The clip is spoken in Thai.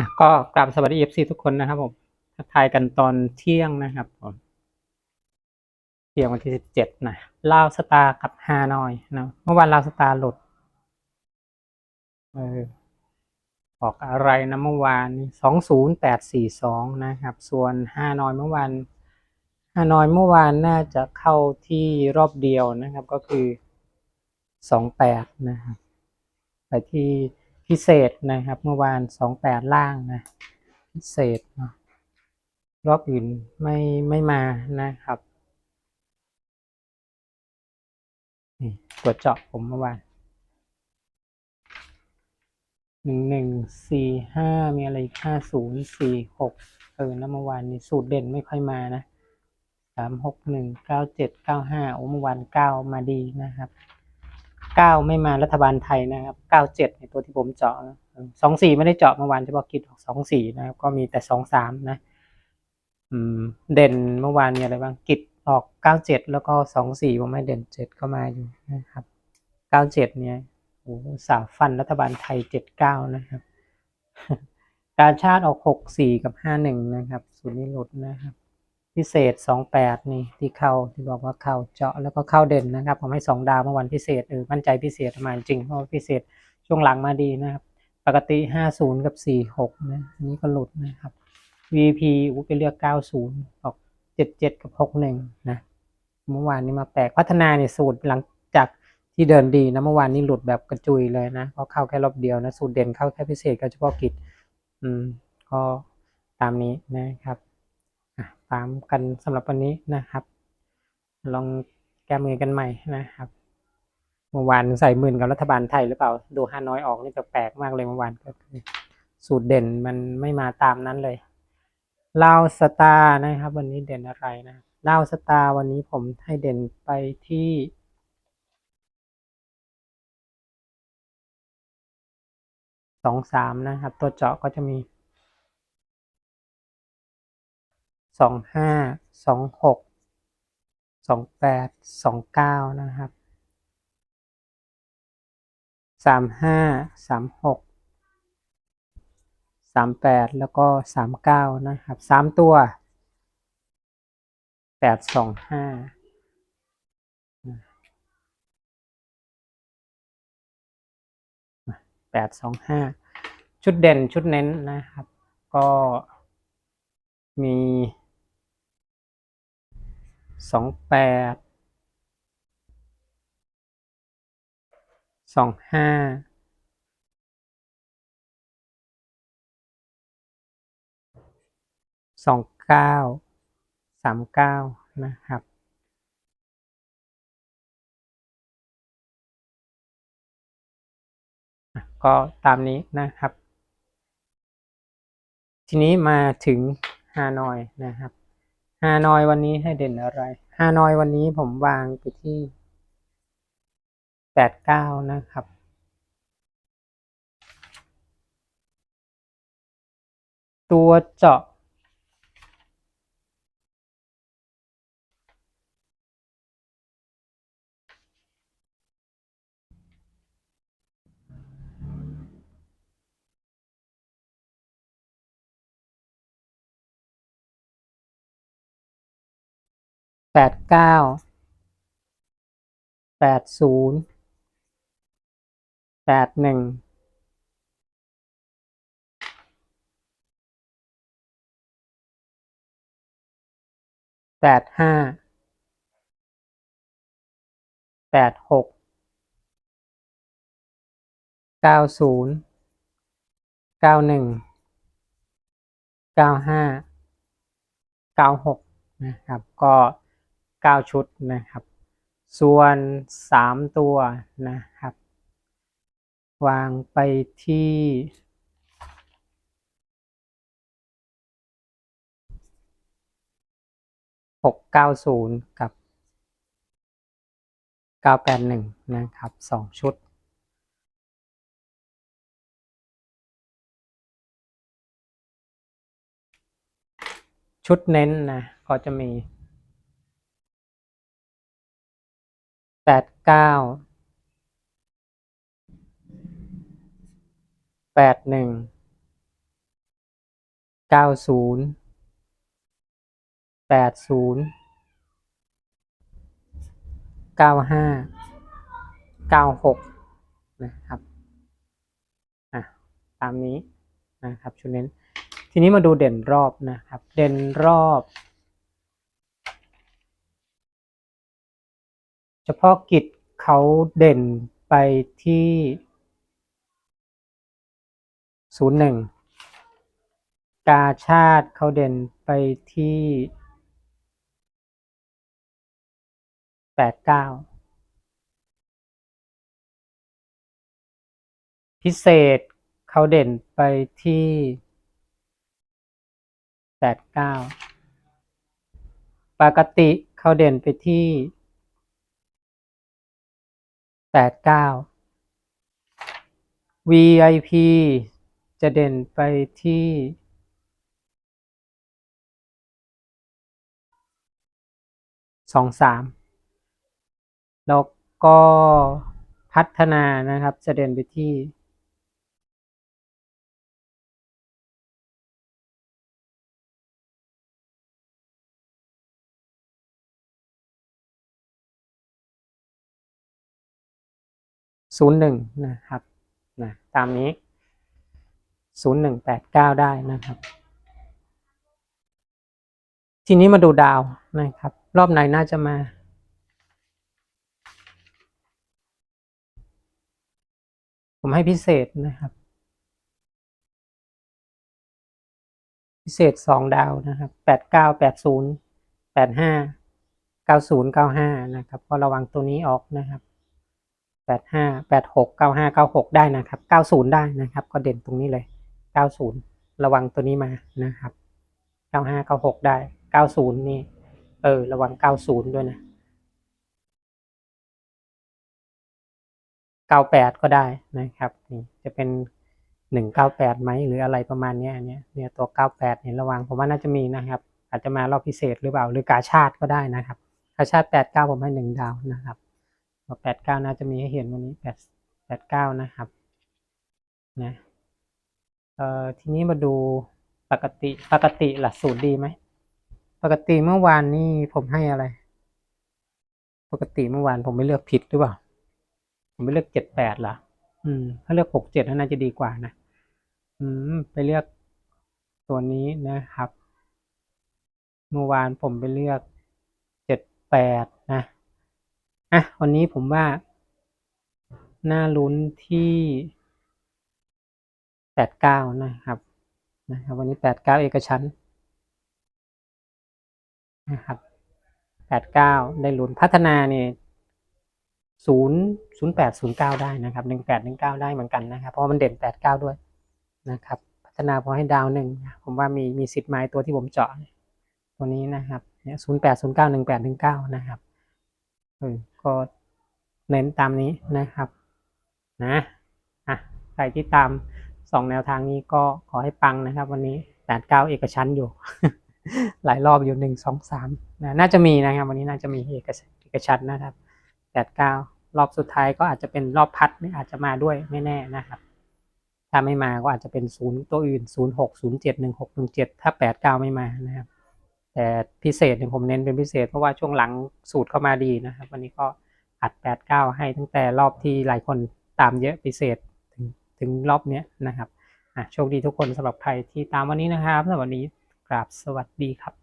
อะก็กราบสวัสดีเอฟซีทุกคนนะครับผมทักทายกันตอนเที่ยงนะครับผมเที่ยงวันที่สิบเจ็ดนะลาวสตาร์กับฮานอยนะเมื่อวานลาวสตาร์หลุดเออออกอะไรนะเมื่อวานสองศูนย์แปดสี่สองนะครับ ส่วนฮานอยเมื่อวานฮานอยเมื่อวานน่าจะเข้าที่รอบเดียวนะครับ ก็คือสองแปดนะครับไปที่ พิเศษนะครับ เมื่อวานสองแปดล่างนะพิเศษเนาะรอบอื่นไม่ไม่มานะครับนี่ตัวเจาะผมเมื่อวานหนึ่งหนึ่งสี่ห้ามีอะไรอีกห้าศูนย์สี่หกเออแล้วเมื่อวานนี้สูตรเด่นไม่ค่อยมานะสามหกหนึ่งเก้าเจ็ดเก้าห้าโอ้เมื่อวานเก้ามาดีนะครับ เก้าไม่มารัฐบาลไทยนะครับเก้าเจ็ดในตัวที่ผมเจาะสองสี่ไม่ได้เจาะเมื่อวานเฉพาะกิจออกสองสี่นะครับ ก็มีแต่สองสามนะ อืม เด่นเมื่อวานมีอะไรบ้างกิจออกเก้าเจ็ดแล้วก็สองสี่ผมไม่เด่นเจ็ดก็มาอยู่นะครับเก้าเจ็ดเนี่ยโอ้สาฟันรัฐบาลไทยเจ็ดเก้านะครับการชาติออกหกสี่กับห้าหนึ่งนะครับ ศูนย์นิรุตนะครับ พิเศษสองแปดนี่ที่เข้าที่บอกว่าเข้าเจาะแล้วก็เข้าเด่นนะครับ ผมให้สองดาวเมื่อวันพิเศษเออมั่นใจพิเศษมาจริงเพราะพิเศษช่วงหลังมาดีนะครับ ปกติห้าศูนย์กับสี่หกนะอันนี้ก็หลุดนะครับ VP อู้ไปเลือกเก้าศูนย์ออกเจ็ดเจ็ดกับหกหนึ่งนะเมื่อวานนี้มาแปลกพัฒนาเนี่ยสูตรหลังจากที่เดินดีนะเมื่อวานนี้หลุดแบบกระจุยเลยนะเพราะเข้าแค่รอบเดียวนะสูตรเด่นเข้าแค่พิเศษกับเฉพาะกิจอืมก็ตามนี้นะครับ ตามกันสำหรับวันนี้นะครับ ลองแก้มือกันใหม่นะครับเมื่อวานใส่หมื่นกับรัฐบาลไทยหรือเปล่า ดูฮาน้อยออกนี่แปลกๆมากเลยเมื่อวานก็คือ สูตรเด่นมันไม่มาตามนั้นเลยลาวสตาร์นะครับ วันนี้เด่นอะไรนะลาวสตาร์วันนี้ผมให้เด่นไปที่สองสามนะครับ ตัวเจาะก็จะมี สองห้าสองหกสองแปดสองเก้านะครับสามห้าสามหกสามแปดแล้วก็สามเก้านะครับสามตัวแปดสองห้าแปดสองห้าชุดเด่นชุดเน้นนะครับ ก็มี สองแปดสองห้าสองเก้าสามเก้านะครับ ก็ตามนี้นะครับ ทีนี้มาถึงฮานอยนะครับ ฮานอยวันนี้ให้เด่นอะไรฮานอยวันนี้ผมวางไปที่แปดเก้านะครับ ตัวเจาะ แปดเก้าแปดศูนย์แปดหนึ่งแปดห้าแปดหกเก้าศูนย์เก้าหนึ่งเก้าห้าเก้าหกนะครับ ก็ เก้าชุดนะครับ ส่วนสามตัวนะครับ วางไปที่หกเก้าศูนย์กับเก้าแปดหนึ่งนะครับสองชุด ชุดเน้นนะก็จะมี เก้าแปดหนึ่งเก้าศูนย์แปดศูนย์เก้าห้าเก้าหกนะครับอะตามนี้นะครับชุดเน้นทีนี้มาดูเด่นรอบนะครับ เด่นรอบ เฉ พาะกิจเขาเด่นไปที่ศูนย์หนึ่งกาชาติเขาเด่นไปที่แปดเก้าพิเศษเขาเด่นไปที่แปดเก้าปกติเขาเด่นไปที่ แปดเก้า VIP จะเด่นไปที่สองสามแล้วก็พัฒนานะครับจะเด่นไปที่ ศูนย์หนึ่งนะครับนะตามนี้ศูนย์หนึ่งแปดเก้าได้นะครับ ทีนี้มาดูดาวนะครับ รอบไหนน่าจะมาผมให้พิเศษนะครับ พิเศษสองดาวนะครับแปดเก้าแปดศูนย์แปดห้าเก้าศูนย์เก้าห้านะครับก็ระวังตัวนี้ออกนะครับ แปดห้าแปดหกเก้าห้าเก้าหกได้นะครับเก้าศูนย์ได้นะครับ ก็เด่นตรงนี้เลยเก้าศูนย์ระวังตัวนี้มานะครับเก้าห้าเก้าหกได้เก้าศูนย์นี่ เออ ระวังเก้าศูนย์ด้วยนะเก้าแปดก็ได้นะครับนี่จะเป็นหนึ่งเก้าแปดไหมหรืออะไรประมาณนี้อันเนี้ยเนี่ยตัวเก้าแปดเนี่ยระวังผมว่าน่าจะมีนะครับ อาจจะมารอบพิเศษหรือเปล่าหรือกาชาติก็ได้นะครับกาชาติแปดเก้าผมให้หนึ่งดาวนะครับ แปดเก้าน่าจะมีให้เห็นวันนี้แปดแปดเก้านะครับนะเอ่อทีนี้มาดูปกติปกติหลักสูตรดีไหมปกติเมื่อวานนี่ผมให้อะไร ปกติเมื่อวานผมไม่เลือกผิดหรือเปล่า ผมไม่เลือกเจ็ดแปดหรออืม ถ้าเลือกหกเจ็ดน่าจะดีกว่านะอืม ไปเลือกตัวนี้นะครับ เมื่อวานผมไปเลือกเจ็ดแปดนะ อะวันนี้ผมว่า น่าลุ้นที่แปดเก้านะครับนะครับ วันนี้แปดเก้าเอกชั้นนะครับแปดเก้าได้ลุ้นพัฒนาเนี่ยศูนย์ศูนย์แปดศูนย์เก้าได้นะครับหนึ่งแปดหนึ่งเก้าได้เหมือนกันนะครับ เพราะมันเด่นแปดเก้าด้วยนะครับ พัฒนาพอให้ดาวหนึ่งผมว่ามีมีสิทธิ์ไม้ตัวที่ผมเจาะตัวนี้นะครับเนี่ยศูนย์แปดศูนย์เก้าหนึ่งแปดหนึ่งเก้านะครับ ออก็เน้นตามนี้นะครับ นะอะใครที่ตามสองแนวทางนี้ก็ขอให้ปังนะครับ วันนี้แปดเก้าเอกชั้นอยู่ หลายรอบอยู่หนึ่งสองสามนะน่าจะมีนะครับ วันนี้น่าจะมีเอกเอกชันนะครับแปดเก้ารอบสุดท้ายก็อาจจะเป็นรอบพัดนี่อาจจะมาด้วยไม่แน่นะครับ ถ้าไม่มาก็อาจจะเป็นศูนย์ตัวอื่นศูนย์หกศูนย์เจ็ดหนึ่งหกหนึ่งเจ็ดถ้าแปดเก้าไม่มานะครับ แต่พิเศษเนี่ยผมเน้นเป็นพิเศษเพราะว่าช่วงหลังสูตรเข้ามาดีนะครับ วันนี้ก็อัดแปดเก้าให้ตั้งแต่รอบที่หลายคนตามเยอะพิเศษถึงถึงรอบเนี้ยนะครับอะโชคดีทุกคนสำหรับใครที่ตามวันนี้นะครับสำหรับวันนี้กราบสวัสดีครับ